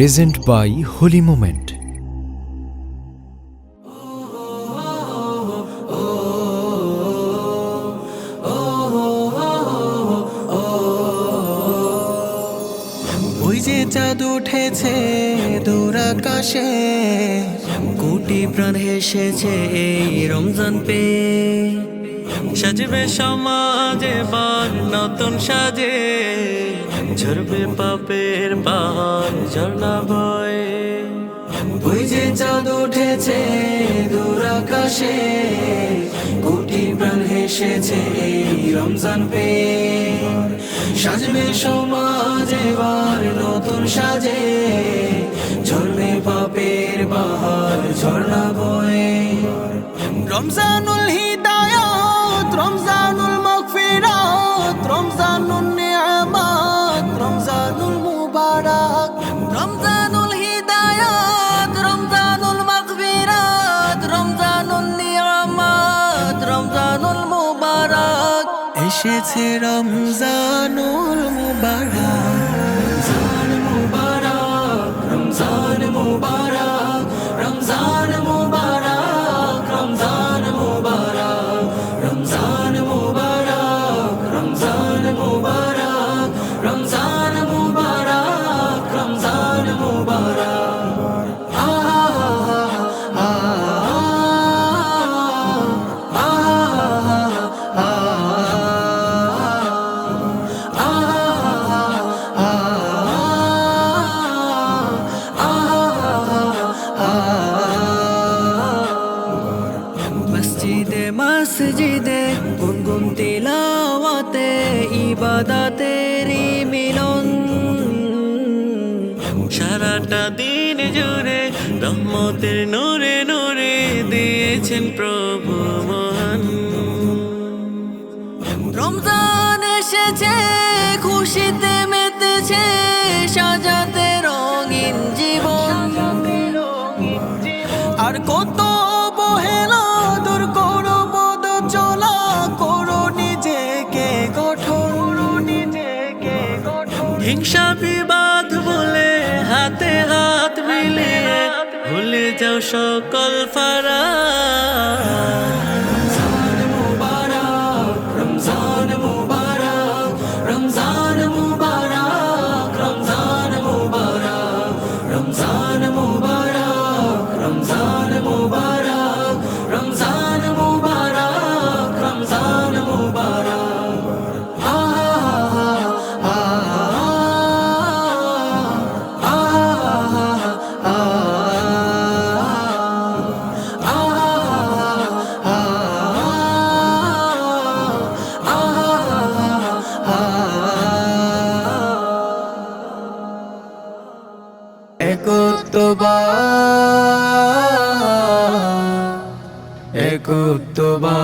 Present by Holi moment ওই যে চাঁদ উঠেছে দূর আকাশে, কোটি প্রাণ হেসেছে এই রমজান পে। সাজবে সমাজ এবার নতুন সাজে। ঝরবে পাপের পাহাড় ঝর্ণা বয়ে। ওই যে চাঁদ উঠেছে দূর আকাশে, কোটি প্রাণ হেসেছে রমজান পে। সাজবে সমাজ এবার নতুন সাজে, ঝরবে পাপের বাহার ঝর্ণা বয়ে। রমজানুল হিদায়াত এসেছে রমজানুল মুবারক। মসজিদে, গুনগুন তিলাওয়াতে, ইবাদাতেরি মিলন। সারাটা দিন জুড়ে রহমতের নূরে নূরে দিয়েছেন প্রভু মহান। রমজান এসেছে, খুশিতে মেতেছে, সাজাতে রঙিন জীবন। আর কত বহেলা হিংসা বিবাদ বলে হাতে হাত মিলিয়ে ভুলে যাও সকল ফারা। রমজান কুতুবা এ কুতুবা